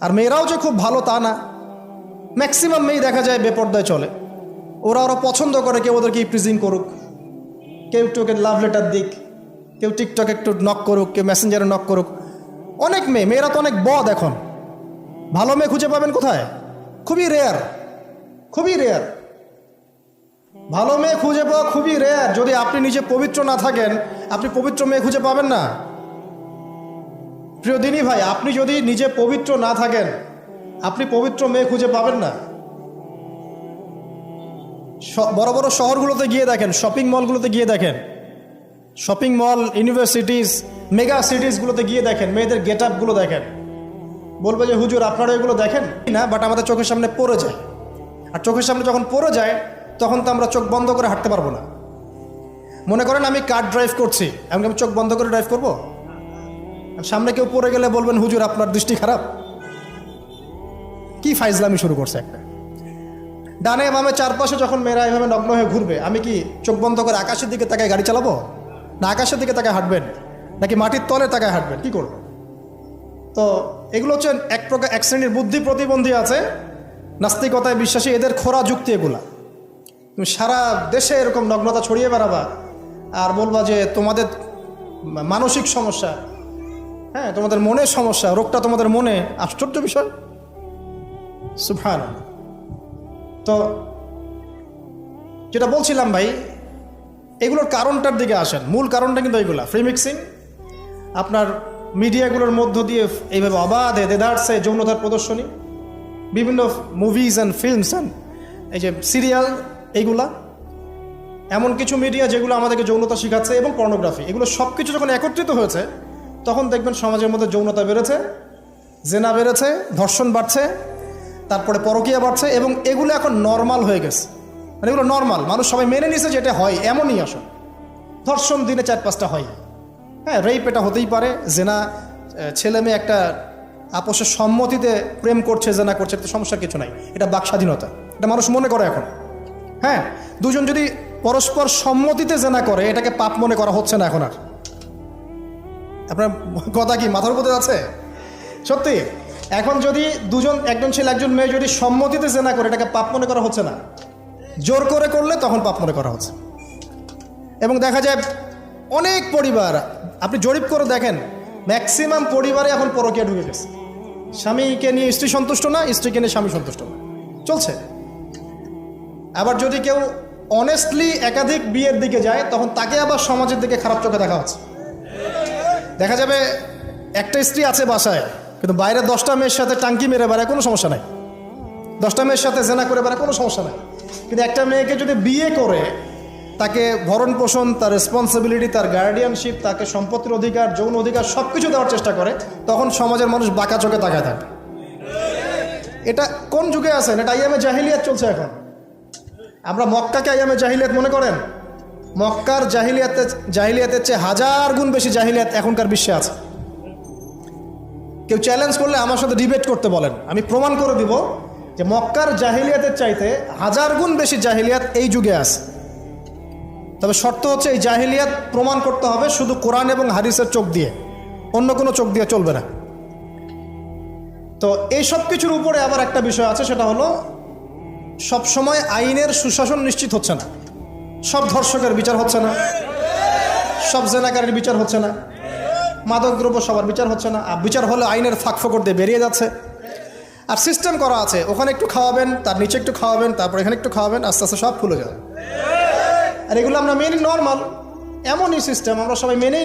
আর মেয়েরাও যে খুব ভালো তা না। ম্যাক্সিমাম মেয়ে দেখা যায় বেপর্দায় চলে। ওরা ওরা পছন্দ করে কেউ ওদেরকে ইপ্রিজিং করুক, কেউ একটু ওকে লাভ লেটার দিক, কেউ টিকটক একটু নক করুক, কেউ মেসেঞ্জারে নক করুক। অনেক মেয়ে, মেয়েরা তো অনেক বদ এখন। ভালো মেয়ে খুঁজে পাবেন কোথায়? খুবই রেয়ার খুবই রেয়ার ভালো মেয়ে খুঁজে পাওয়া খুবই রেয়ার যদি আপনি নিজে পবিত্র না থাকেন, আপনি পবিত্র মেয়ে খুঁজে পাবেন না। প্রিয় দিনী ভাই, আপনি যদি নিজে পবিত্র না থাকেন, আপনি পবিত্র মেয়ে খুঁজে পাবেন না। বড় বড় শহরগুলোতে গিয়ে দেখেন শপিং মলগুলোতে গিয়ে দেখেন শপিং মল ইউনিভার্সিটিস মেগা সিটিসগুলোতে গিয়ে দেখেন, মেয়েদের গেট আপগুলো দেখেন। বলবে যে, হুজুর, আপনারা এগুলো দেখেন? না বাট আমাদের চোখের সামনে পড়ে যায়। আর চোখের সামনে যখন পড়ে যায়, তখন তো আমরা চোখ বন্ধ করে হাঁটতে পারব না। মনে করেন আমি কার ড্রাইভ করছি, এমনকি আমি চোখ বন্ধ করে ড্রাইভ করব? সামনে কেউ পড়ে গেলে বলবেন, হুজুর, আপনার দৃষ্টি খারাপ? কি ফাইজলামি শুরু করছে একটা? ডানে বামে চারপাশে যখন মেয়েরা এভাবে নগ্ন হয়ে ঘুরবে, আমি কি চোখ বন্ধ করে আকাশের দিকে তাকায় গাড়ি চালাবো? না আকাশের দিকে তাকায় হাঁটবেন? নাকি মাটির তলে তাকায় হাঁটবেন? কি করবেন তো এগুলো হচ্ছে এক প্রকার, এক শ্রেণির বুদ্ধি প্রতিবন্ধী আছে, নাস্তিকতায় বিশ্বাসী, এদের খোরা যুক্তি এগুলা। তুমি সারা দেশে এরকম নগ্নতা ছড়িয়ে বেড়াবা, আর বলবা যে তোমাদের মানসিক সমস্যা হ্যাঁ তোমাদের মনের সমস্যা, রোগটা তোমাদের মনে, আশ্চর্য বিষয়। সুফান তো, যেটা বলছিলাম ভাই, এগুলোর কারণটার দিকে আসেন। মূল কারণটা কিন্তু এইগুলা ফ্রি মিক্সিং আপনার মিডিয়াগুলোর মধ্য দিয়ে এইভাবে অবাধে, দেদারসে যৌনতার প্রদর্শনী, বিভিন্ন মুভিজ অ্যান্ড ফিল্মস অ্যান্ড এই যে সিরিয়াল এইগুলা এমন কিছু মিডিয়া যেগুলো আমাদেরকে যৌনতা শেখাচ্ছে এবং পর্নোগ্রাফি এগুলো সব কিছু যখন একত্রিত হয়েছে তখন দেখবেন সমাজের মধ্যে যৌনতা বেড়েছে, জেনা বেড়েছে, ধর্ষণ বাড়ছে, তারপরে পরকীয়া বাড়ছে এবং এগুলো এখন নর্মাল হয়ে গেছে। মানে এগুলো নর্মাল মানুষ সবাই মেনে নিছে যে এটা হয়, এমনই আসলে। ধর্ষণ দিনে চার পাঁচটা হয়। হ্যাঁ রেপ এটা হতেই পারে, জেনা ছেলে মেয়ে একটা আপোষের সম্মতিতে প্রেম করছে, জেনা করছে এটা সমস্যা কিছু নাই। এটা বাক স্বাধীনতা এটা মানুষ মনে করে এখন। হ্যাঁ দুজন যদি পরস্পর সম্মতিতে জেনা করে, এটাকে পাপ মনে করা হচ্ছে না এখন আর। আপনার কথা কি মাথার উপরে আছে? সত্যি, এখন যদি দুজন, একজন ছেলে, একজন মেয়ে যদি সম্মতিতে জেনা করে, এটাকে পাপ মনে করা হচ্ছে না। জোর করে করলে তখন পাপ মনে করা হচ্ছে। এবং দেখা যায় অনেক পরিবার, আপনি জরিপ করে দেখেন ম্যাক্সিমাম পরিবারে এখন পরকীয়া ঢুকে গেছে। স্বামীকে নিয়ে স্ত্রী সন্তুষ্ট না, স্ত্রীকে নিয়ে স্বামী সন্তুষ্ট না। চলছে। আবার যদি কেউ অনেস্টলি একাধিক বিয়ের দিকে যায়, তখন তাকে আবার সমাজের দিকে খারাপ চোখে দেখা হচ্ছে। দেখা যাবে একটা স্ত্রী আছে বাসায়, কিন্তু বাইরে দশটা মেয়ের সাথে টাঙ্কি মেরে বেড়ায় কোনো সমস্যা নাই। দশটা মেয়ের সাথে জেনা করে বেড়ায় কোনো সমস্যা নাই। কিন্তু একটা মেয়েকে যদি বিয়ে করে, তাকে ভরণ পোষণ তার রেসপন্সিবিলিটি তার গার্ডিয়ানশিপ তাকে সম্পত্তির অধিকার, যৌন অধিকার সব কিছু দেওয়ার চেষ্টা করে, তখন সমাজের মানুষ বাঁকা চোখে তাকায় থাকে এটা কোন যুগে আছেন এটা আইয়ামে জাহিলিয়াত চলছে এখন। আমরা মক্কাকে আইয়ামে জাহিলিয়াত মনে করেন? মক্কার জাহিলিয়াতে জাহিলিয়াতের চেয়ে হাজার গুণ বেশি জাহিলিয়াত এখনকার বিশ্বে আছে। কেউ চ্যালেঞ্জ করলে আমার সাথে ডিবেট করতে বলেন। আমি প্রমাণ করে দিব যে মক্কার জাহিলিয়াতের চাইতে হাজার গুণ বেশি জাহিলিয়াত এই যুগে আছে। তবে শর্ত হচ্ছে এই জাহিলিয়াত প্রমাণ করতে হবে শুধু কোরআন এবং হাদিসের চোখ দিয়ে। অন্য কোনো চোখ দিয়ে চলবে না। তো এই সব কিছুর উপরে আবার একটা বিষয় আছে, সেটা হলো সব সময় আইনের সুশাসন নিশ্চিত হচ্ছে না। সব ধর্ষকের বিচার হচ্ছে না। সব জেনাকারের বিচার হচ্ছে না। মাদক দ্রব্য সবার বিচার হচ্ছে না। আর বিচার হলে আইনের ফাঁক ফোকর দিয়ে বেরিয়ে যাচ্ছে। আর সিস্টেম করা আছে। ওখানে একটু খাওয়াবেন, তার নিচে একটু খাওয়াবেন, তারপর এখানে একটু খাওয়াবেন, আস্তে আস্তে সব ফুলে যাবে। আর এগুলো আমরা মেনে নর্মাল এমনই সিস্টেম আমরা সবাই মেনেই